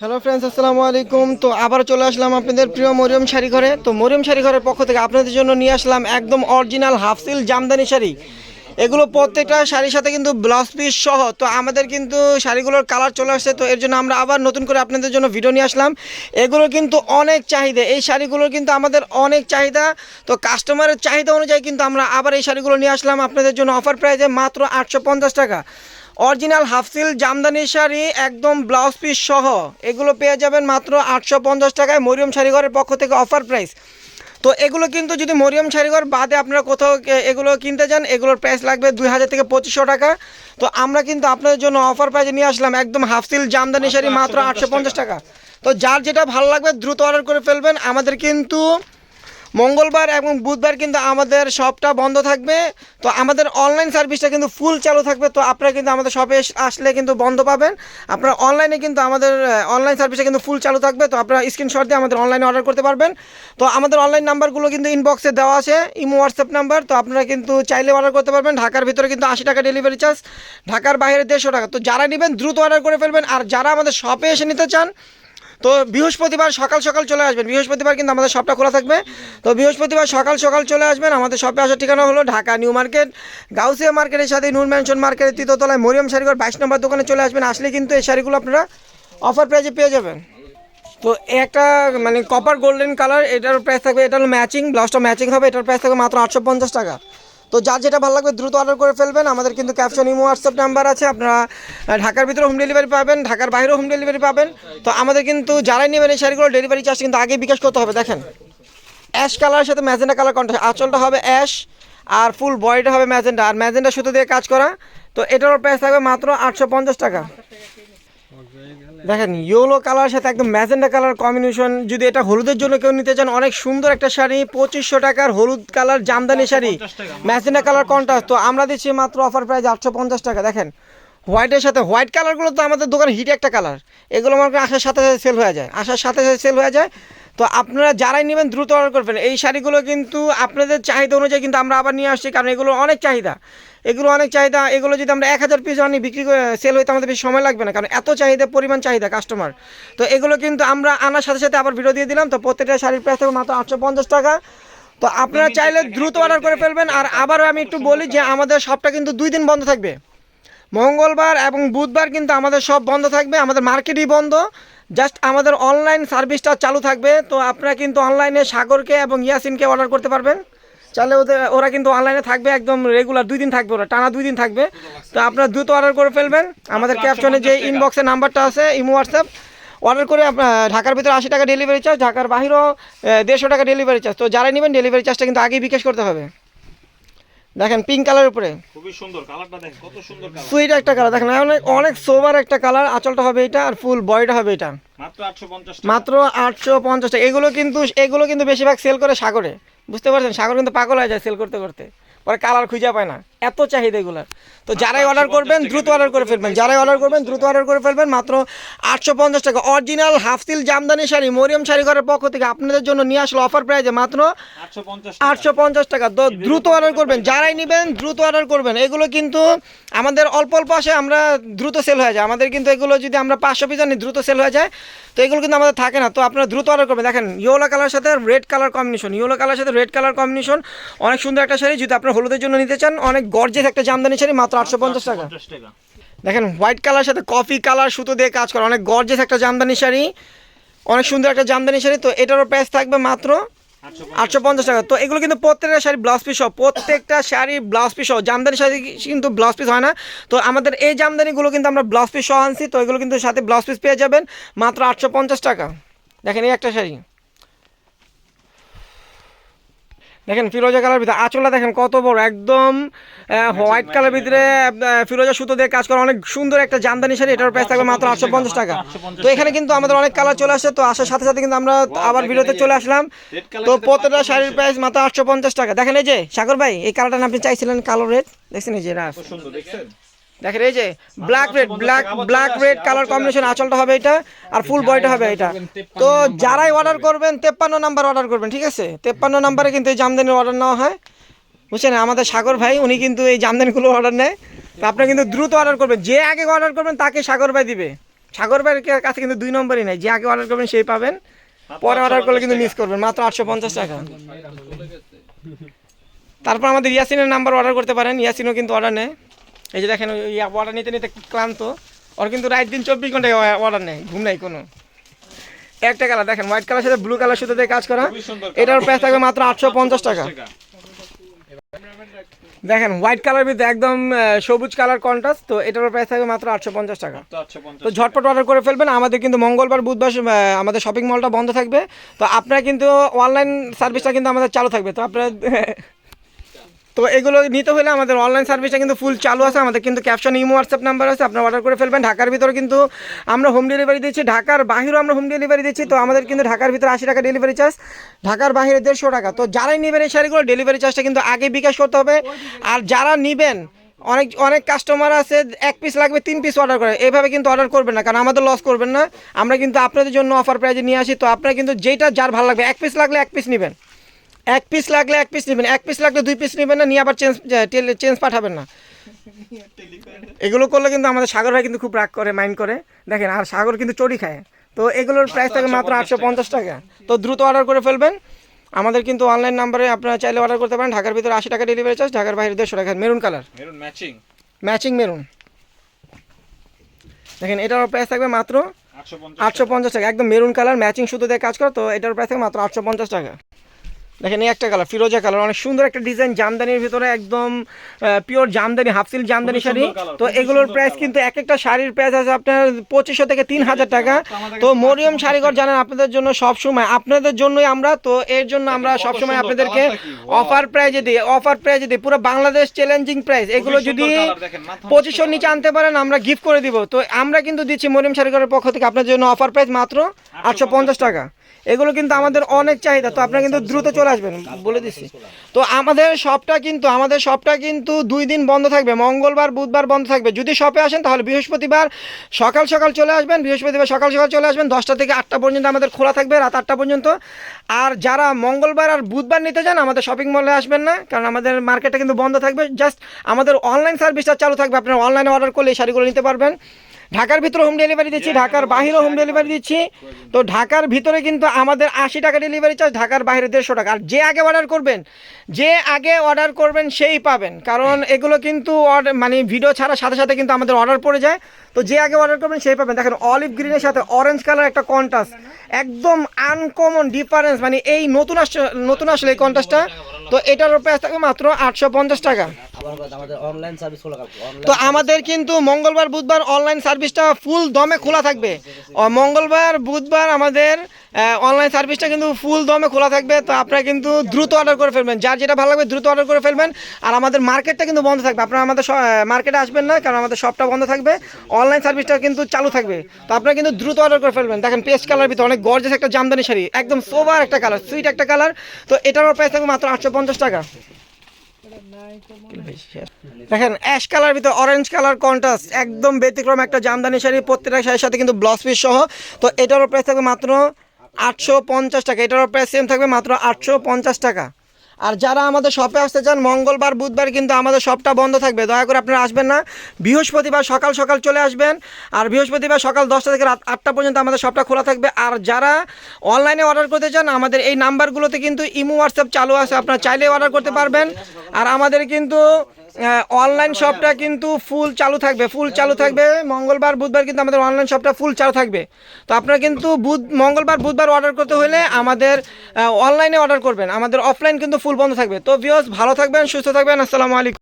Hello friends আসসালামু আলাইকুম। তো আবার চলে আসলাম আপনাদের প্রিয় মরিয়ম শাড়ি ঘরে। তো মরিয়ম শাড়ি ঘরের পক্ষ থেকে আপনাদের জন্য নিয়ে আসলাম একদম অরিজিনাল হাফসিল জামদানি শাড়ি। এগুলো প্রত্যেকটা শাড়ির সাথে কিন্তু ব্লাউজ পিস সহ, তো আমাদের কিন্তু শাড়িগুলোর কালার চলে আসছে, তো এর জন্য আমরা আবার নতুন করে আপনাদের জন্য ভিডিও নিয়ে আসলাম। এগুলো কিন্তু অনেক চাহিদা, এই শাড়িগুলোর কিন্তু আমাদের অনেক চাহিদা, তো কাস্টমারের চাহিদা অনুযায়ী কিন্তু আমরা আবার এই শাড়িগুলো নিয়ে আসলাম। আপনাদের জন্য অফার প্রাইজে মাত্র আটশো পঞ্চাশ টাকা। অরিজিনাল হাফসিল জামদানি শাড়ি একদম ব্লাউজ পিস সহ। এগুলো পেয়ে যাবেন মাত্র আটশো পঞ্চাশ টাকায় মরিয়ম শাড়িঘরের পক্ষ থেকে অফার প্রাইস। তো এগুলো কিন্তু যদি মরিয়ম শাড়িঘর বাদে আপনারা কোথাও এগুলো কিনতে যান এগুলোর প্রাইস লাগবে দুই হাজার থেকে পঁচিশশো টাকা। তো আমরা কিন্তু আপনাদের জন্য অফার প্রাইসে নিয়ে আসলাম একদম হাফসিল জামদানি শাড়ি মাত্র আটশো পঞ্চাশ টাকা। তো যার যেটা ভালো লাগবে দ্রুত অর্ডার করে ফেলবেন। আমাদের কিন্তু মঙ্গলবার এবং বুধবার কিন্তু আমাদের শপটা বন্ধ থাকবে। তো আমাদের অনলাইন সার্ভিসটা কিন্তু ফুল চালু থাকবে। তো আপনারা কিন্তু আমাদের শপে আসলে কিন্তু বন্ধ পাবেন। আপনারা অনলাইনে কিন্তু আমাদের অনলাইন সার্ভিসটা কিন্তু ফুল চালু থাকবে। তো আপনারা স্ক্রিনশট দিয়ে আমাদের অনলাইনে অর্ডার করতে পারবেন। তো আমাদের অনলাইন নাম্বারগুলো কিন্তু ইনবক্সে দেওয়া আছে। ইমো হোয়াটসঅ্যাপ নাম্বার তো আপনারা কিন্তু চাইলে অর্ডার করতে পারবেন। ঢাকার ভিতরে কিন্তু আশি টাকা ডেলিভারি চার্জ ঢাকার বাইরে দেড়শো টাকা। তো যারা নেবেন, দ্রুত অর্ডার করে ফেলবেন। আর যারা আমাদের শপে এসে নিতে চান তো বৃহস্পতিবার সকাল সকাল চলে আসবেন। বৃহস্পতিবার কিন্তু আমাদের শপটা খোলা থাকবে। তো বৃহস্পতিবার সকাল সকাল চলে আসবেন। আমাদের শপে আসার ঠিকানা হলো ঢাকা নিউ মার্কেট, গাউসিয়া মার্কেটের সাথে নূর ম্যানশন মার্কেটের তৃতীয়তলায় মরিয়ম শাড়িঘর বাইশ নম্বর দোকানে চলে আসবেন। আসলে কিন্তু এই শাড়িগুলো আপনারা অফার প্রাইজে পেয়ে যাবেন। তো একটা মানে কপার গোল্ডেন কালার এটার প্রাইস থাকবে, এটা হলো ম্যাচিং ব্লাউজটা ম্যাচিং হবে, এটার প্রাইস থাকবে মাত্র আটশো পঞ্চাশ টাকা। তো যার যেটা ভালো লাগবে দ্রুত অর্ডার করে ফেলবেন। আমাদের কিন্তু ক্যাপশন ইমো হোয়াটসঅ্যাপ নাম্বার আছে। আপনারা ঢাকার ভিতরে হোম ডেলিভারি পাবেন, ঢাকার বাইরেও হোম ডেলিভারি পাবেন। তো আমাদের কিন্তু যারাই নেবেন এই শাড়িগুলো ডেলিভারি চার্জ কিন্তু আগে বিকাশ করতে হবে। দেখেন অ্যাশ কালারের সাথে ম্যাজেন্ডা কালার কন্ট্রাস্ট আঁচলটা হবে অ্যাশ আর ফুল বডিটা হবে ম্যাজেন্ডা আর ম্যাজেন্ডা সুতো দিয়ে কাজ করা, তো এটারও প্রাইস থাকবে মাত্র আটশো পঞ্চাশ টাকা। দেখেন ইয়েলো কালার সাথে একদম ম্যাজেন্ডা কালার কম্বিনেশন যদি এটা হলুদের জন্য কেউ নিতে চান অনেক সুন্দর একটা শাড়ি পঁচিশশো টাকার হলুদ colour Jamdani sari magenta colour contrast তো আমরা দিচ্ছি মাত্র অফার প্রাইস আটশো পঞ্চাশ টাকা। দেখেন হোয়াইটের সাথে হোয়াইট কালারগুলো তো আমাদের দোকানে হিট একটা কালার এগুলো আমার আসার সাথে সাথে সেল হয়ে যায়। আসার সাথে সাথে সেল হয়ে যায়। তো আপনারা যারাই নেবেন দ্রুত অর্ডার করবেন এই শাড়িগুলো কিন্তু আপনাদের চাহিদা অনুযায়ী কিন্তু আমরা আবার নিয়ে আসছি কারণ এগুলো অনেক চাহিদা। এগুলো অনেক চাহিদা এগুলো যদি আমরা এক হাজার পিস আনি বিক্রি করে সেল হইতে আমাদের বেশি সময় লাগবে না কারণ এত চাহিদা পরিমাণ চাহিদা কাস্টমার তো এগুলো কিন্তু আমরা আনার সাথে সাথে আবার ভিডিও দিয়ে দিলাম। তো প্রত্যেকটা শাড়ির প্রাইস থাকবে মাত্র আটশো পঞ্চাশ টাকা। তো আপনারা চাইলে দ্রুত অর্ডার করে ফেলবেন। আর আবারও আমি একটু বলি যে আমাদের শপটা কিন্তু দুই দিন বন্ধ থাকবে। মঙ্গলবার এবং বুধবার কিন্তু আমাদের সব বন্ধ থাকবে। আমাদের মার্কেটই বন্ধ। জাস্ট আমাদের অনলাইন সার্ভিসটা চালু থাকবে তো আপনারা কিন্তু অনলাইনে সাগরকে এবং ইয়াসিনকে অর্ডার করতে পারবেন। চাইলে ওদের ওরা কিন্তু অনলাইনে থাকবে একদম রেগুলার দুই দিন থাকবে ওরা টানা দুই দিন থাকবে। তো আপনারা দ্রুত অর্ডার করে ফেলবেন। আমাদের ক্যাপশনে যে ইনবক্সের নাম্বারটা আছে ইমো হোয়াটসঅ্যাপ অর্ডার করে আপনার ঢাকার ভিতরে আশি টাকা ডেলিভারি চার্জ ঢাকার বাহিরেও দেড়শো টাকা ডেলিভারি চার্জ তো যারা নেবেন ডেলিভারি চার্জটা কিন্তু আগেই বিকাশ করতে হবে। দেখেন পিঙ্ক কালারের উপরে। খুবই সুন্দর কালারটা দেখেন কত সুন্দর কালার সুইট একটা কালার দেখেন অনেক অনেক সোবার একটা কালার আঁচলটা হবে এটা আর ফুল বডিটা হবে এটা। মাত্র আটশো পঞ্চাশ মাত্র আটশো পঞ্চাশ টাকা। এগুলো কিন্তু এগুলো কিন্তু বেশিরভাগ সেল করে সাগরে। বুঝতে পারছেন? সাগর কিন্তু পাগল হয়ে যায় সেল করতে করতে। পরে কালার খুঁজে পায় না। এত চাহিদা এগুলার। তো যারাই অর্ডার করবেন দ্রুত অর্ডার করে ফেলবেন। যারাই অর্ডার করবেন দ্রুত অর্ডার করে ফেলবেন মাত্র আটশো পঞ্চাশ টাকা। Original half silk Jamdani sari Mariyam sari ঘরের পক্ষ থেকে আপনাদের জন্য নিয়ে আসলো অফার প্রাইজে মাত্র আটশো পঞ্চাশ আটশো পঞ্চাশ টাকা। তো দ্রুত অর্ডার করবেন। যারাই নেবেন দ্রুত অর্ডার করবেন। এগুলো কিন্তু আমাদের অল্প অল্প আসে আমরা দ্রুত সেল হয়ে যায়। আমাদের কিন্তু এগুলো যদি আমরা পাঁচশো পিস আনি দ্রুত সেল হয়ে যায়। তো এগুলো কিন্তু আমাদের থাকে না। তো আপনারা দ্রুত অর্ডার করবেন। দেখেন ইয়েলো কালার সাথে red colour combination yellow colour সাথে রেড কালার কম্বিনেশন অনেক সুন্দর একটা শাড়ি। যদি আপনার হলুদের জন্য নিতে চান অনেক গর্জেস একটা জামদানি শাড়ি মাত্র আটশো পঞ্চাশ টাকা। দেখেন হোয়াইট কালার সাথে কফি কালার সুতো দিয়ে কাজ করা অনেক গর্জেস একটা জামদানি শাড়ি অনেক সুন্দর একটা জামদানি শাড়ি তো এটারও প্রাইস থাকবে মাত্র আটশো পঞ্চাশ টাকা। তো এগুলো কিন্তু প্রত্যেকটা শাড়ি ব্লাউজ পিস সহ প্রত্যেকটা শাড়ি ব্লাউজ পিস সহ জামদানি শাড়ি কিন্তু ব্লাউজ পিস হয় না। তো আমাদের এই জামদানিগুলো কিন্তু আমরা ব্লাউজ পিস সহ আনছি তো এগুলো কিন্তু সাথে ব্লাউজ পিস পেয়ে যাবেন মাত্র আটশো পঞ্চাশ টাকা। দেখেন এই একটা শাড়ি। দেখেন ফিরোজা কালার ভিতরে আঁচলটা দেখেন কত বড় একদম হোয়াইট কালার ভিতরে ফিরোজা সুতো দিয়ে কাজ করা অনেক সুন্দর একটা জামদানি শাড়ি এটার প্রাইস থাকবে মাত্র আটশো পঞ্চাশ টাকা। তো এখানে কিন্তু আমাদের অনেক কালার চলে আসছে তো আসার সাথে সাথে কিন্তু আমরা আবার ভিডিওতে চলে আসলাম। তো প্রত্যেকটা শাড়ির প্রাইস মাত্র আটশো পঞ্চাশ টাকা। দেখেন এই যে সাগর ভাই এই কালারটা আপনি চাইছিলেন কালো রেড দেখছেন এই যে রাস দেখেন এই যে black red black black red colour combination আঁচলটা হবে এটা আর ফুল বয়টা হবে এটা। তো যারাই অর্ডার করবেন তেপ্পান্ন নাম্বার অর্ডার করবেন ঠিক আছে? তেপ্পান্ন নাম্বারে কিন্তু এই জামদানির অর্ডার নেওয়া হয়। বুঝছেন? আমাদের সাগর ভাই উনি কিন্তু এই জামদানিগুলো অর্ডার নেয়। তো আপনারা কিন্তু দ্রুত অর্ডার করবেন। যে আগে অর্ডার করবেন তাকে সাগর ভাই দিবে। সাগর ভাইয়ের কাছে কিন্তু দুই নম্বরই নাই। যে আগে অর্ডার করবেন সেই পাবেন। পরে অর্ডার করলে কিন্তু মিস করবেন। মাত্র আটশো পঞ্চাশ টাকা। তারপর আমাদের ইয়াসিনের নাম্বার অর্ডার করতে পারেন। ইয়াসিনও কিন্তু অর্ডার নেয়। এই যে দেখেন ওই অর্ডার নিতে নিতে ক্লান্ত। ওর কিন্তু রাত দিন চব্বিশ ঘন্টায় অর্ডার নেই ঘুম নাই কোনো। একটা কালার দেখেন হোয়াইট কালার সাথে ব্লু কালার সুতো দিয়ে কাজ করা। এটার প্রাইস থাকবে মাত্র আটশো পঞ্চাশ টাকা। দেখেন হোয়াইট কালার ভিতরে একদম সবুজ কালার কন্ট্রাস্ট তো এটার প্রাইস থাকবে মাত্র আটশো পঞ্চাশ টাকা। তো ঝটপট অর্ডার করে ফেলবেন। আমাদের কিন্তু মঙ্গলবার বুধবার আমাদের শপিং মলটা বন্ধ থাকবে। তো আপনারা কিন্তু অনলাইন সার্ভিসটা কিন্তু আমাদের চালু থাকবে। তো আপনারা তো এগুলো নিতে হলে আমাদের অনলাইন সার্ভিসটা কিন্তু ফুল চালু আছে, আমাদের কিন্তু ক্যাপশন ইমো হোয়াটসঅ্যাপ নাম্বার আছে, আপনারা অর্ডার করে ফেলবেন। ঢাকার ভিতরে কিন্তু আমরা হোম ডেলিভারি দিচ্ছি ঢাকার বাহিরেও আমরা হোম ডেলিভারি দিচ্ছি তো আমাদের কিন্তু ঢাকার ভিতরে আশি টাকা ডেলিভারি চার্জ ঢাকার বাহিরে দেড়শো টাকা। তো যারাই নেবেন এই শাড়িগুলো ডেলিভারি চার্জটা কিন্তু আগে বিকাশ করতে হবে। আর যারা নেবেন, অনেক অনেক কাস্টমার আছে, এক পিস লাগবে, তিন পিস অর্ডার করে এইভাবে কিন্তু অর্ডার করবেন না, কারণ আমাদের লস করবেন না। আমরা কিন্তু আপনাদের জন্য অফার প্রাইজে নিয়ে আসি, তো আপনারা কিন্তু যেটা, যার ভালো লাগবে, এক পিস লাগলে এক পিস নেবেন। এক পিস লাগলে এক পিস নেবেন এক পিস লাগলে দুই পিস নেবেন না নিয়ে আবার চেঞ্জ চেঞ্জ পাঠাবেন না। এগুলো করলে কিন্তু আমাদের সাগর ভাই কিন্তু খুব রাগ করে মাইন্ড করে। দেখেন আর সাগর কিন্তু চড়ি খায়। তো এগুলোর প্রাইস থাকে মাত্র আটশো পঞ্চাশ টাকা। তো দ্রুত অর্ডার করে ফেলবেন। আমাদের কিন্তু অনলাইন নাম্বারে আপনারা চাইলে অর্ডার করতে পারেন। ঢাকার ভিতরে আশি টাকা ডেলিভারি চার্জ ঢাকার বাইরে দেড়শো টাকা। Maroon colour maroon matching matching maroon. দেখেন এটার প্রাইস থাকবে মাত্র আটশো পঞ্চাশ টাকা। একদম মেরুন কালার ম্যাচিং সুতো দিয়ে কাজ করো তো এটার প্রাইস থাকবে মাত্র আটশো পঞ্চাশ টাকা। দেখেন এই একটা কালার ফিরোজা কালার অনেক সুন্দর একটা ডিজাইন জামদানির ভিতরে একদম pure Jamdani half silk Jamdani sari. তো এগুলোর প্রাইস কিন্তু এক একটা শাড়ির প্রাইস আছে আপনার পঁচিশশো থেকে তিন হাজার টাকা। তো মরিয়ম 850 শাড়িঘর জানেন আপনাদের জন্য সব সময় আপনাদের জন্যই আমরা তো এর জন্য আমরা কত সব সময় আপনাদেরকে! অফার প্রাইজে দিই অফার প্রাইজে দিই পুরো বাংলাদেশ চ্যালেঞ্জিং প্রাইস এগুলো যদি পঁচিশশো নিচে আনতে পারেন আমরা গিফট করে দিব। তো আমরা কিন্তু দিচ্ছি মরিয়ম শাড়িঘরের পক্ষ থেকে আপনার জন্য অফার প্রাইস মাত্র আটশো পঞ্চাশ টাকা। এগুলো কিন্তু আমাদের অনেক চাহিদা, তো আপনারা কিন্তু দ্রুত চলে আসবেন বলে দিচ্ছি। তো আমাদের শপটা কিন্তু, আমাদের শপটা কিন্তু দুই দিন বন্ধ থাকবে, মঙ্গলবার, বুধবার বন্ধ থাকবে। যদি শপে আসেন তাহলে বৃহস্পতিবার সকাল সকাল চলে আসবেন, বৃহস্পতিবার সকাল সকাল চলে আসবেন, দশটা থেকে আটটা পর্যন্ত আমাদের খোলা থাকবে, রাত আটটা পর্যন্ত। আর যারা মঙ্গলবার আর বুধবার নিতে চান, আমাদের শপিং মলে আসবেন না, কারণ আমাদের মার্কেটটা কিন্তু বন্ধ থাকবে। জাস্ট আমাদের অনলাইন সার্ভিসটা চালু থাকবে, আপনারা অনলাইনে অর্ডার করলে এই শাড়িগুলো নিতে পারবেন। ঢাকার ভিতরে হোম ডেলিভারি দিচ্ছি ঢাকার বাহিরেও হোম ডেলিভারি দিচ্ছি। তো ঢাকার ভিতরে কিন্তু আমাদের আশি টাকা ডেলিভারি চার্জ ঢাকার বাইরে দেড়শো টাকা। আর যে আগে অর্ডার করবেন যে আগে অর্ডার করবেন সেই পাবেন। কারণ এগুলো কিন্তু মানে ভিডিও ছাড়ার সাথে সাথে কিন্তু আমাদের অর্ডার পড়ে যায়। তো যে আগে অর্ডার করবেন সেই পাবেন। দেখেন অলিভ গ্রিনের সাথে অরেঞ্জ কালার একটা কন্ট্রাস্ট একদম আনকমন ডিফারেন্স মানে এই নতুন আসছে নতুন আসলে এই কন্ট্রাস্টটা তো এটার প্রাইস থাকবে মাত্র আটশো পঞ্চাশ টাকা। তো আমাদের কিন্তু মঙ্গলবার, বুধবার অনলাইন সার্ভিসটা ফুল দমে খোলা থাকবে। মঙ্গলবার, বুধবার আমাদের অনলাইন সার্ভিসটা কিন্তু ফুল দমে খোলা থাকবে। তো আপনারা কিন্তু দ্রুত অর্ডার করে ফেলবেন। যার যেটা ভালো লাগবে দ্রুত অর্ডার করে ফেলবেন। আর আমাদের মার্কেটটা কিন্তু বন্ধ থাকবে। আপনারা আমাদের মার্কেটে আসবেন না, কারণ আমাদের শপটা বন্ধ থাকবে। অনলাইন সার্ভিসটা কিন্তু চালু থাকবে। তো আপনারা কিন্তু দ্রুত অর্ডার করে ফেলবেন। দেখেন পেস্ট কালার ভিতরে অনেক গর্জেস একটা জামদানি শাড়ি। একদম সোভার একটা কালার সুইট একটা কালার তো এটারও প্রাইস থাকবে মাত্র আটশো পঞ্চাশ টাকা। দেখেন অ্যাশ কালার ভিতরে অরেঞ্জ কালার কন্ট্রাস্ট একদম ব্যতিক্রম একটা জামদানি শাড়ি, প্রত্যেকটা শাড়ির সাথে কিন্তু ব্লাউজ পিস সহ। তো এটারও প্রাইস থাকবে মাত্র আটশো পঞ্চাশ টাকা, এটারও প্রাইস সেম থাকবে মাত্র আটশো পঞ্চাশ টাকা। আর যারা আমাদের শপে আসতে চান, মঙ্গলবার, বুধবার কিন্তু আমাদের শপটা বন্ধ থাকবে। দয়া করে আপনারা আসবেন না। বৃহস্পতিবার সকাল সকাল চলে আসবেন। আর বৃহস্পতিবার সকাল দশটা থেকে রাত আটটা পর্যন্ত আমাদের শপটা খোলা থাকবে। আর যারা অনলাইনে অর্ডার করতে চান, আমাদের এই নাম্বারগুলোতে কিন্তু ইমো, হোয়াটসঅ্যাপ চালু আছে। আপনারা চাইলে অর্ডার করতে পারবেন। আর আমাদের কিন্তু অনলাইন শপটা কিন্তু ফুল চালু থাকবে ফুল চালু থাকবে। মঙ্গলবার বুধবার কিন্তু আমাদের অনলাইন শপটা ফুল চালু থাকবে। তো আপনারা কিন্তু বুধ মঙ্গলবার বুধবার অর্ডার করতে হলে আমাদের অনলাইনে অর্ডার করবেন। আমাদের অফলাইন কিন্তু ফুল বন্ধ থাকবে। তো ভিওস ভালো থাকবেন সুস্থ থাকবেন। আসসালামু আলাইকুম।